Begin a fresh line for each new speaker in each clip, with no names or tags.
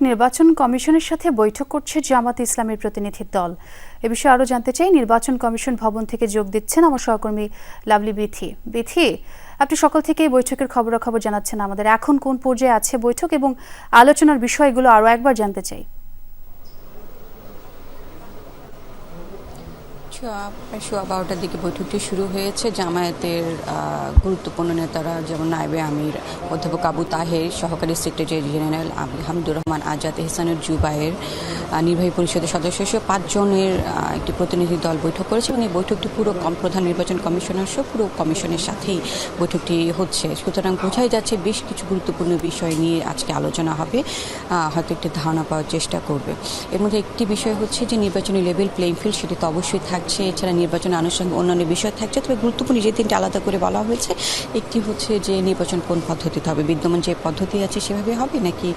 নির্বাচন কমিশনের সাথে বৈঠক করছে জামাত ইসলামের প্রতিনিধি দল। এ বিষয়ে আরও জানতে চাই, নির্বাচন কমিশন ভবন থেকে যোগ দিচ্ছেন আমার সহকর্মী লাভলি বিথি। বিথি, আপনি সকল থেকে বৈঠকের খবরাখবর জানাচ্ছেন আমাদের। এখন কোন পর্যায়ে আছে বৈঠক এবং আলোচনার বিষয়গুলো আরও একবার জানতে চাই।
সোয়া বারোটার দিকে বৈঠকটি শুরু হয়েছে। জামায়াতের গুরুত্বপূর্ণ নেতারা যেমন নাইবে আমির অধ্যাপক আবু তাহের সহকারী সেক্রেটারি জেনারেল হামিদুর রহমান আজাদ এহসানুর জুবায়ের আহ, নির্বাহী পরিষদের সদস্য সহ পাঁচজনের একটি প্রতিনিধি দল বৈঠক করেছে এবং এই বৈঠকটি পুরো প্রধান নির্বাচন কমিশনার সহ পুরো কমিশনের সাথেই বৈঠকটি হচ্ছে। সুতরাং বোঝাই যাচ্ছে বেশ কিছু গুরুত্বপূর্ণ বিষয় নিয়ে আজকে আলোচনা হবে। হয়তো একটি ধারণা পাওয়ার চেষ্টা করবে। এর মধ্যে একটি বিষয় হচ্ছে যে নির্বাচনী লেভেল প্লেইং ফিল্ড সেটি তো অবশ্যই থাকছে এছাড়া নির্বাচনে আনুষঙ্গিক অন্যান্য বিষয় থাকছে, তবে গুরুত্বপূর্ণ যে তিনটি আলাদা করে বলা হয়েছে, একটি হচ্ছে যে নির্বাচন কোন পদ্ধতিতে হবে? বিদ্যমান যে পদ্ধতি আছে সেভাবে হবে নাকি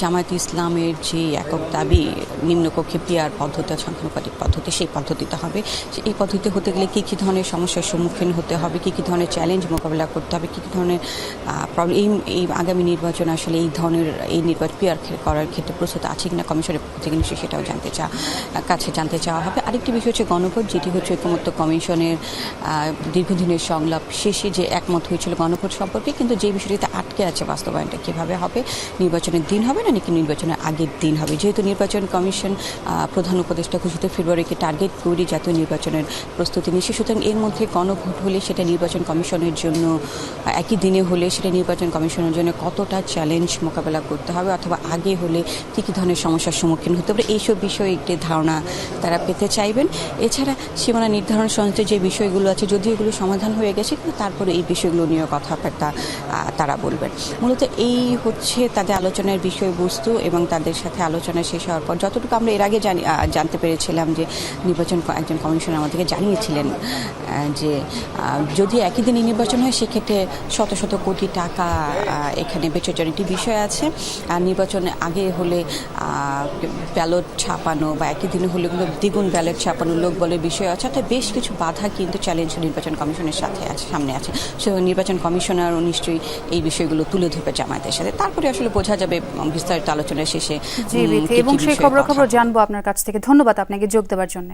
জামায়াত ইসলামের যে একক দাবি নিম্নকক্ষে পিয়ার পদ্ধতি, সংখ্যানুপাতিক পদ্ধতি, সেই পদ্ধতিতে হবে? এই পদ্ধতি হতে গেলে কী কী ধরনের সমস্যার সম্মুখীন হতে হবে? কী কী ধরনের চ্যালেঞ্জ মোকাবিলা করতে হবে? কী কী ধরনের প্রবলেম এই এই আগামী নির্বাচন আসলে এই ধরনের, এই নির্বাচন পিয়ার করার ক্ষেত্রে প্রস্তুত আছে কিনা, কমিশনের পক্ষ থেকে নিশ্চয়ই সেটাও জানতে চা, কাছে জানতে চাওয়া হবে। আরেকটি বিষয় হচ্ছে গণভোট। যেটি হচ্ছে ঐকমত্য কমিশনের দীর্ঘদিনের সংলাপ শেষে যে একমত হয়েছিল গণভোট সম্পর্কে, কিন্তু যে বিষয়টিতে আটকে আছে বাস্তবায়নটা কীভাবে হবে, নির্বাচনের দিন হবে না নাকি নির্বাচনের আগের দিন হবে? যেহেতু নির্বাচন কমিশন প্রধান উপদেষ্টা ঘোষিত ফেব্রুয়ারিকে টার্গেট করে জাতীয় নির্বাচনের প্রস্তুতি নিচ্ছে, সুতরাং এর মধ্যে গণভোট হলে সেটা নির্বাচন কমিশনের জন্য, একই দিনে হলে সেটা নির্বাচন কমিশনের জন্য কতটা চ্যালেঞ্জ মোকাবেলা করতে হবে, অথবা আগে হলে কী কী ধরনের সমস্যার সম্মুখীন হতে পারে এইসব বিষয়ে একটি ধারণা তারা পেতে চাইবেন। এছাড়া সীমানা নির্ধারণ সংক্রান্ত যে বিষয়গুলো আছে যদিও এগুলো সমাধান হয়ে গেছে তারপরে এই বিষয়গুলো নিয়ে কথাবার্তা তারা বলবেন। মূলত এই হচ্ছে তাদের আলোচনার বিষয়বস্তু এবং তাদের সাথে আলোচনা শেষ হওয়ার পর যতটুকু আমরা এর আগে জানি জানতে পেরেছিলাম যে নির্বাচন একজন কমিশনার আমাদেরকে জানিয়েছিলেন যে যদি একই দিনে নির্বাচন হয়, সেক্ষেত্রে শত শত কোটি টাকা এখানে বেচেচার একটি বিষয় আছে। আর নির্বাচন আগে হলে ব্যালট ছাপানো বা একই দিনে হলে দ্বিগুণ ব্যালট ছাপানো লোক বলের বিষয় আছে অর্থাৎ বেশ কিছু বাধা কিন্তু চ্যালেঞ্জ নির্বাচন কমিশনের সাথে আছে সামনে আছে। সো নির্বাচন কমিশনারও নিশ্চয়ই এই বিষয়গুলো তুলে ধরবে জামায়াতের সাথে। তারপরে আসলে বোঝা যাবে বিস্তারিত আলোচনা শেষে
এবং সেই খবর
খবর
জানব আপনার কাছ থেকে। ধন্যবাদ আপনাকে যোগ দেওয়ার জন্য।